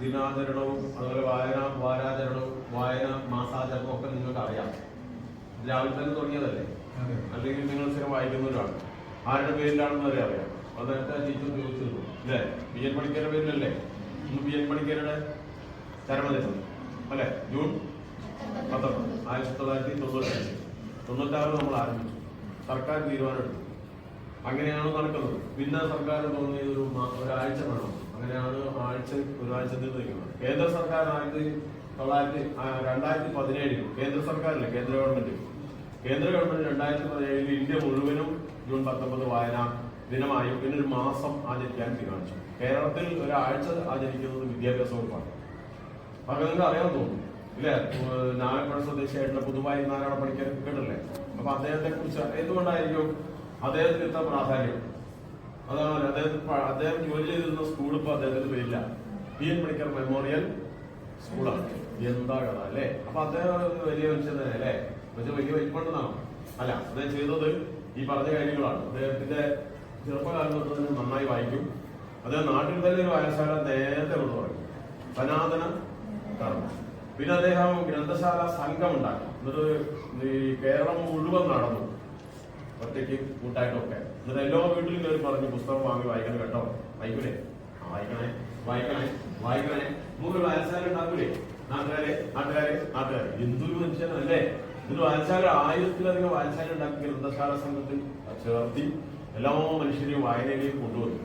ദിനാചരണവും അതുപോലെ വായന വാരാചരണവും വായന മാസാചരണവും ഒക്കെ നിങ്ങൾക്ക് അറിയാം രാവിലെ തന്നെ തുടങ്ങിയതല്ലേ? അല്ലെങ്കിൽ നിങ്ങൾ സ്ഥിരം വായിക്കുന്നവരാണ്. ആരുടെ പേരിലാണെന്ന് വരെ അറിയാം. അത് നേരത്തെ ടീച്ചർ ചോദിച്ചിരുന്നു. അല്ലേ? ബി എൻ പണിക്കരുടെ പേരിലല്ലേ? ഇന്ന് ബി എൻ പണിക്കരുടെ ചരമദിനം. അല്ലേ? ജൂൺ പത്തൊമ്പത്. ആയിരത്തി തൊള്ളായിരത്തി തൊണ്ണൂറ്റഞ്ച്. തൊണ്ണൂറ്റാറ് നമ്മൾ ആരംഭിച്ചു. സർക്കാർ തീരുമാനമെടുത്തു. അങ്ങനെയാണോ നടക്കുന്നത്? പിന്നെ സർക്കാർ തോന്നിയത് ഒരു ഒരാഴ്ച വേണം. അങ്ങനെയാണ് ആഴ്ച ഒരാഴ്ചത്തിൽ നിൽക്കുന്നത് കേന്ദ്ര സർക്കാർ ആയിരത്തി തൊള്ളായിരത്തി രണ്ടായിരത്തി പതിനേഴിൽ കേന്ദ്ര സർക്കാരില്ല കേന്ദ്ര ഗവൺമെന്റ്. കേന്ദ്ര ഗവൺമെന്റ് രണ്ടായിരത്തി പതിനേഴിൽ ഇന്ത്യ മുഴുവനും ജൂൺ പത്തൊമ്പത് വായന ദിനമായും പിന്നെ ഒരു മാസം ആചരിക്കാൻ തീരുമാനിച്ചു. കേരളത്തിൽ ഒരാഴ്ച ആചരിക്കുന്നത് വിദ്യാഭ്യാസ വകുപ്പാണ്. അപ്പൊ നിങ്ങൾക്ക് അറിയാൻ തോന്നുന്നു ഇല്ലേ? നാരായണപ്പുഴ സ്വദേശിയായിട്ടുള്ള പുതുവായി നാരായണ പണിക്കർ കേട്ടില്ലേ അപ്പൊ അദ്ദേഹത്തെ കുറിച്ച് എന്തുകൊണ്ടായിരിക്കും അദ്ദേഹത്തിന് ഇത്ര പ്രാധാന്യം? അതാണ് അദ്ദേഹം അദ്ദേഹം ജോലി ചെയ്തിരുന്ന സ്കൂൾ ഇപ്പൊ അദ്ദേഹത്തിന് പേരില്ല. പി എൻ പണിക്കർ മെമ്മോറിയൽ സ്കൂളാണ് എന്താ കഥ അല്ലേ? അപ്പൊ അദ്ദേഹം വലിയ മനുഷ്യൻ തന്നെ അല്ലേ? പക്ഷെ വലിയ വലിപ്പണ്ടെന്നാണ് അല്ല അദ്ദേഹം ചെയ്തത് ഈ പറഞ്ഞ കാര്യങ്ങളാണ്. അദ്ദേഹത്തിന്റെ ചെറുപ്പകാലം തൊട്ട് തന്നെ നന്നായി വായിക്കും. അദ്ദേഹം നാട്ടിൽ തന്നെ ഒരു വായനശാല നേരത്തെ കൊണ്ട് തുടങ്ങി. സനാതന കർമ്മം പിന്നെ അദ്ദേഹം ഗ്രന്ഥശാല സംഘം ഉണ്ടാക്കി. എന്നിട്ട് ഈ കേരളം മുഴുവൻ നടന്നു. ഒറ്റയ്ക്ക് കൂട്ടായിട്ടൊക്കെ. എന്നിട്ട് എല്ലാ വീട്ടിലും കയറി പറഞ്ഞു പുസ്തകം വാങ്ങി വായിക്കണം കേട്ടോ. വായിക്കണേ വായിക്കണേ വായിക്കണേ വായിക്കണേ. നമുക്കൊരു വായനശാല ഉണ്ടാക്കൂലേ? നാട്ടുകാരെ നാട്ടുകാരെ നാട്ടുകാരെ. എന്തൊരു മനുഷ്യനല്ലേ ഇതൊരു വായനശാല ആയിരത്തിലധികം വായനശാല ഉണ്ടാക്കി ഗ്രന്ഥശാല സംഘത്തിൽ ചേർത്തി എല്ലാ മനുഷ്യരെയും വായനയിലേക്ക് കൊണ്ടുവന്നു.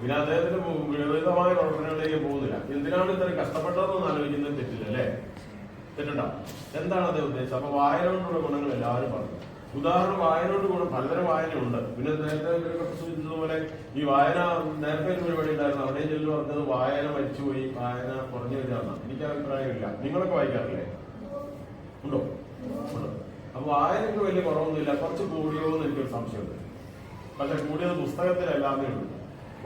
പിന്നെ അദ്ദേഹത്തിന്റെ വിപരീതമായ പ്രവർത്തനങ്ങളിലേക്ക് പോകുന്നില്ല. എന്തിനാണ് ഇത്ര കഷ്ടപ്പെട്ടതെന്ന് ആലോചിക്കുന്നത് തെറ്റില്ല അല്ലേ? തെറ്റുണ്ടോ എന്താണ് അദ്ദേഹം ഉദ്ദേശിച്ചത്? അപ്പൊ വായന കൊണ്ടുള്ള ഗുണങ്ങൾ എല്ലാവരും പറഞ്ഞു. ഉദാഹരണം വായനയോട് കൂടെ പലതരം വായനയുണ്ട്. പിന്നെ നേരത്തെ ഇവരൊക്കെ ഈ വായന നേരത്തെ ഒരു പരിപാടി ഉണ്ടായിരുന്നു. അവിടെ ചെല്ലു പറഞ്ഞത് വായന മരിച്ചുപോയി വായന കുറഞ്ഞു വരികയാണ് എനിക്ക് അഭിപ്രായമില്ല. നിങ്ങളൊക്കെ വായിക്കാറില്ലേ? ഉണ്ടോ? ഉണ്ട്? അപ്പൊ വായനക്ക് വലിയ കുറവൊന്നുമില്ല. കുറച്ച് കൂടിയോ എന്ന് എനിക്കൊരു സംശയമുണ്ട്. പക്ഷെ കൂടിയത് പുസ്തകത്തിലല്ലാന്നേ ഉള്ളൂ.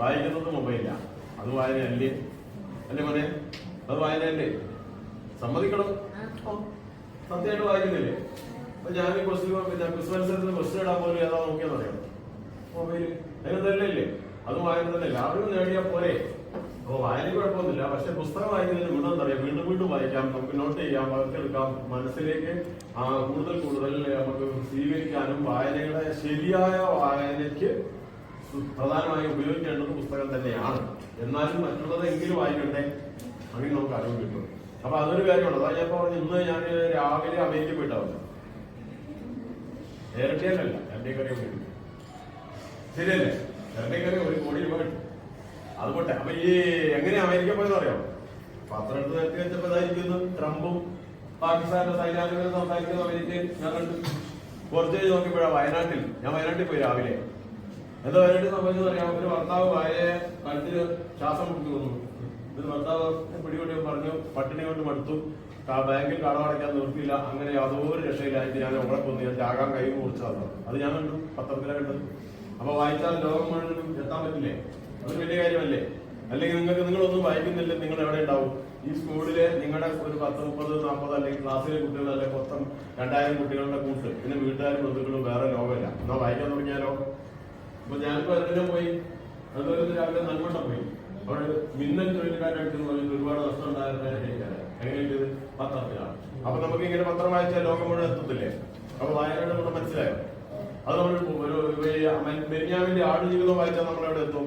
വായിക്കുന്നത് മൊബൈലില്ല അത് വായന അല്ലേ മോനെ? അത് വായനയല്ലേ? സമ്മതിക്കണം. സത്യമായിട്ട് വായിക്കുന്നില്ലേ? ഞാൻ ഈ ക്വസ്റ്റ്യൻ ക്വിസ് മത്സരത്തിന് ക്വസ്റ്റ്യൻ ഇടാൻ പോലും ഏതാ നോക്കിയാൽ അറിയാം മൊബൈൽ തന്നെ ഇല്ലേ? അത് വായന തന്നെ എല്ലാവരും നേടിയാൽ പോരെ. അപ്പൊ വായന കുഴപ്പമൊന്നുമില്ല. പക്ഷെ പുസ്തകം വായിക്കുന്നതിന് ഗുണം എന്താ പറയുക? വീണ്ടും വീണ്ടും വായിക്കാം. നമുക്ക് നോട്ട് ചെയ്യാം പകർത്തിയെടുക്കാം മനസ്സിലേക്ക് കൂടുതൽ കൂടുതൽ നമുക്ക് സ്വീകരിക്കാനും വായനയുടെ ശരിയായ വായനയ്ക്ക് പ്രധാനമായും ഉപയോഗിക്കേണ്ടത് പുസ്തകം തന്നെയാണ്. എന്നാലും മറ്റുള്ളത് എങ്കിലും വായിക്കണ്ടേ? അങ്ങനെ നമുക്ക് അറിവ് കിട്ടും. അപ്പൊ അതൊരു കാര്യമാണ്. അതാ ഞാൻ പറഞ്ഞു ഇന്ന് ഞാൻ രാവിലെ അമേരിക്ക പോയിട്ടാവുന്നു എയർടെയിലല്ല രണ്ടേ കറി കിട്ടും ശരിയല്ലേ? രണ്ടേ കറി ഒരു കോടി രൂപ കിട്ടും. അത് പോട്ടെ അപ്പൊ ഈ എങ്ങനെ അമേരിക്ക പോയെന്ന് അറിയാം? പത്രം എടുത്ത് നേരത്തെ വെച്ചപ്പോ ഇതായിരിക്കുന്നു ട്രംപും പാകിസ്ഥാന്റെ സൈനാധിപരും സംസാരിക്കുന്ന അമേരിക്കയിൽ ഞാൻ കണ്ടു. കുറച്ച് കഴിഞ്ഞ് നോക്കിയപ്പോഴാ വയനാട്ടിൽ ഞാൻ വയനാട്ടിൽ പോയി രാവിലെ. എന്താ വയനാട്ടിൽ സംബന്ധിച്ചത് അറിയാം ഒരു ഭർത്താവ് ഭാര്യയെ കഴുത്തിന് ശ്വാസം കൊടുത്തു തോന്നുന്നു ഒരു ഭർത്താവ് പിടികൊണ്ടി പറഞ്ഞു പട്ടിണി കൊണ്ട് മടുത്തു. ബാങ്കിൽ കടമടയ്ക്കാൻ നിർത്തിയില്ല. അങ്ങനെ യാതൊരു രക്ഷയില്ലായിട്ട് ഞാൻ അവളെ കൊന്നു. ഞാൻ ചാകാൻ കൈ മുറിച്ചതാണ്. അത് ഞാൻ കണ്ടു. പത്രത്തിലെ കണ്ടത് അപ്പൊ വായിച്ചാൽ ലോകം മുഴുവനും എത്താൻ പറ്റില്ലേ? അതൊരു വലിയ കാര്യമല്ലേ? അല്ലെങ്കിൽ നിങ്ങൾക്ക് നിങ്ങളൊന്നും വായിക്കുന്നില്ല. നിങ്ങൾ എവിടെ ഉണ്ടാവും? ഈ സ്കൂളിലെ നിങ്ങളുടെ ഒരു പത്ത് മുപ്പത് നാൽപ്പത് അല്ലെങ്കിൽ ക്ലാസ്സിലെ കുട്ടികൾ അല്ലെങ്കിൽ മൊത്തം രണ്ടായിരം കുട്ടികളുടെ കൂട്ട്. പിന്നെ വീട്ടുകാരും ബന്ധുക്കളും വേറെ ലോകമില്ല. എന്നാ വായിക്കാൻ തുടങ്ങിയാലോ? അപ്പൊ ഞാനിപ്പോ എന്തിനാ പോയി? അതുപോലെ രാവിലെ നന്മണ്ട പോയി? അവിടെ മിന്നൽ തൊഴിലുകാരായിട്ട് പറഞ്ഞിട്ട് ഒരുപാട് നഷ്ടം ഉണ്ടായിരുന്ന എങ്ങനെയുണ്ട് പത്രത്തിലാണ്. അപ്പൊ നമുക്ക് ഇങ്ങനെ പത്രം വായിച്ചാൽ ലോകം മുഴുവൻ എത്തത്തില്ലേ? അപ്പൊ വായനയുടെ കൂടെ മനസ്സിലായോ? അത് നമ്മൾ ഒരു ബെന്യാമിന്റെ ആട് ജീവിതം വായിച്ചാൽ നമ്മൾ എവിടെ എത്തും?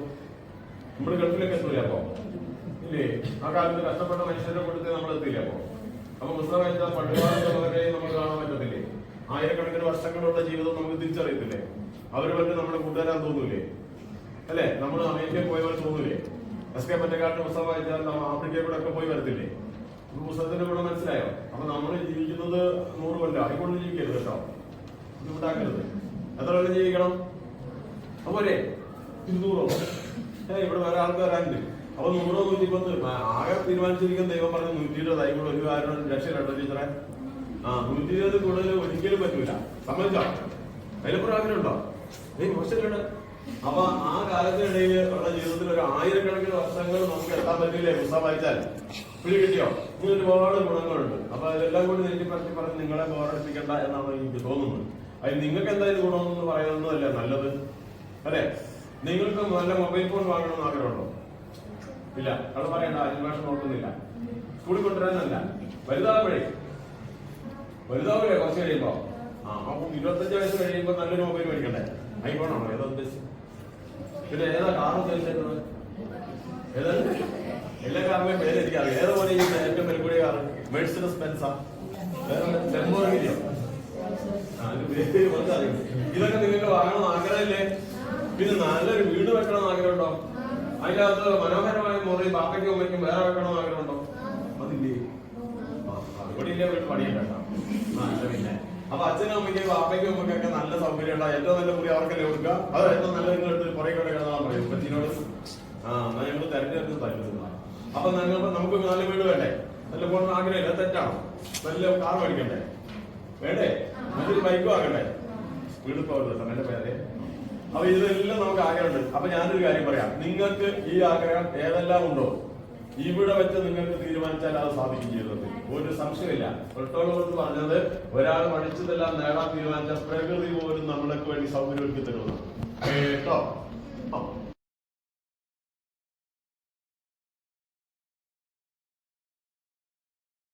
നമ്മൾ ഗൾഫിലൊക്കെ എത്തില്ല അപ്പൊ ഇല്ലേ? ആ കാലത്ത് കഷ്ടപ്പെട്ട മനുഷ്യരുടെ കൂട്ടത്തിൽ നമ്മൾ എത്തില്ല അപ്പൊ അപ്പൊ പുസ്തകം വായിച്ചാൽ പണ്ടുകാലത്തുള്ളവരെ നമ്മൾ കാണാൻ പറ്റത്തില്ലേ? ആയിരക്കണക്കിന് വർഷങ്ങളുള്ള ജീവിതം നമുക്ക് തിരിച്ചറിയത്തില്ലേ? അവർ വന്ന് നമ്മുടെ കൂട്ടുകാരാൻ തോന്നൂലേ? അല്ലെ? നമ്മൾ അമേരിക്കയിൽ പോയവർ തോന്നൂലേ? എസ് കെ പറ്റക്കാട്ടിന്റെ പുസ്തകം ആഫ്രിക്കയിൽ കൂടെ ഒക്കെ പോയി വരത്തില്ലേ? പുസ്തകത്തിന്റെ കൂടെ മനസ്സിലായോ? അപ്പൊ നമ്മൾ ജീവിക്കുന്നത് നൂറ് കൊല്ലം കൂടുതൽ ജീവിക്കരുത് കേട്ടോ. ബുദ്ധിമുട്ടാക്കരുത്. എത്ര കൊല്ലം ജീവിക്കണം? അപ്പോലെ ഇരുന്നൂറോ? ഏ ഇവിടെ വേറെ ആൾക്ക് വരാനുണ്ട്. അപ്പൊ നൂറോ നൂറ്റിപ്പത്ത്? ആകെ തീരുമാനിച്ചിരിക്കുന്ന ദൈവം പറഞ്ഞ നൂറ്റി ഇരുപത് ആയിക്കോട്ടെ ഒരു കാര്യം രണ്ടോ ടീച്ചറെ? ആ നൂറ്റി ഇരുപത് കൂടുതൽ ഒരിക്കലും പറ്റൂല. സമ്മതിച്ചോ? അതിലപ്പുറം ആഗ്രഹം ഉണ്ടോ? ഏയ് മോശമില്ലുണ്ട് അപ്പൊ ആ കാലത്തിനിടയിൽ നമ്മുടെ ജീവിതത്തിൽ ഒരു ആയിരക്കണക്കിന് വർഷങ്ങൾ നമുക്ക് എത്താൻ പറ്റില്ലേ? പുസ്തകം വായിച്ചാൽ. പിടി കിട്ടിയോ? ഇനി ഒരുപാട് ഗുണങ്ങളുണ്ട്. അപ്പൊ അതെല്ലാം കൂടി എനിക്ക് പറ്റി പറഞ്ഞ് നിങ്ങളെ ബോറടിപ്പിക്കണ്ട എന്നാണ് എനിക്ക് തോന്നുന്നത്. അതിന് നിങ്ങൾക്ക് എന്തായാലും ഗുണമെന്ന് പറയുന്നതല്ലേ നല്ലത്. അതെ. നിങ്ങൾക്ക് നല്ല മൊബൈൽ ഫോൺ വാങ്ങണമെന്ന് ആഗ്രഹമുണ്ടോ? ഇല്ല. അവിടെ പറയണ്ട അന്വേഷണം നോക്കുന്നില്ല. സ്കൂളിൽ കൊണ്ടുവരാനല്ല. വലുതാവഴി വലുതാവില്ലേ കുറച്ച് കഴിയുമ്പോ. ആ ഇരുപത്തഞ്ച് വയസ്സ് കഴിയുമ്പോ നല്ലൊരു മൊബൈൽ മേടിക്കണ്ടേ? ഐഫോൺ ആണോ ഏതാ ഉദ്ദേശിച്ചത്? പിന്നെ ഏതാ കാർ ഉദ്ദേശിച്ചിരുന്നത് ഏതാ? എല്ലാ കാറിന്റെയും പേര് എനിക്കറിയാം ഏറ്റവും വില കാർ മെഴ്സിഡസ് ബെൻസാ ഇതൊക്കെ നിങ്ങൾക്ക് വാങ്ങണം ആഗ്രഹമില്ലേ? പിന്നെ നല്ലൊരു വീട് വെക്കണം ആഗ്രഹമുണ്ടോ? അതിനകത്ത് മനോഹരമായ മുറി ബാപ്പയ്ക്കും ഉമ്മയ്ക്കും വേറെ വെക്കണം എന്ന് ആഗ്രഹമുണ്ടോ? അതില്ലേ? ഇവിടെ ഇല്ലേ. ആ, അല്ല പിന്നെ. അപ്പൊ അച്ഛനും അമ്മയ്ക്കും ബാപ്പയ്ക്കും ഉമ്മയ്ക്കൊക്കെ നല്ല സൗകര്യം ഉണ്ടാവും ഏറ്റവും നല്ല മുറി അവർക്കല്ലേ കൊടുക്കുക? അത് ഏറ്റവും നല്ല നിങ്ങളെടുത്ത് കുറെ കൂടെ കിടന്നാ പറയും. പറ്റിനോട് ആ എന്നാ ഞങ്ങൾ തെരഞ്ഞെടുത്ത് തരുന്നതാണ് അപ്പൊ ഞങ്ങൾ നമുക്ക് നല്ല വീട് വേണ്ടേ? നല്ല പോകണം ആഗ്രഹമില്ല. തെറ്റാണോ. നല്ല കാർ മേടിക്കണ്ടേ? വേണ്ടേ? നല്ലൊരു ബൈക്ക് വാങ്ങണ്ടേ? വീട് പോകരുത് എന്റെ പേരെ അപ്പൊ ഇതെല്ലാം നമുക്ക് ആഗ്രഹമുണ്ട്. അപ്പൊ ഞാനൊരു കാര്യം പറയാം. നിങ്ങൾക്ക് ഈ ആഗ്രഹം ഏതെല്ലാം ഉണ്ടോ ഇവിടെ വെച്ച് നിങ്ങൾക്ക് തീരുമാനിച്ചാൽ അത് സാധിക്കും ജീവിതത്തിൽ. ഒരു സംശയമില്ല തൊട്ടോളം പറഞ്ഞത് ഒരാൾ പഠിച്ചതെല്ലാം നേടാൻ തീരുമാനിച്ച പ്രകൃതി പോലും നമ്മൾക്ക് വേണ്ടി സൗകര്യം ഒരുക്കി തരുന്നു കേട്ടോ? ആ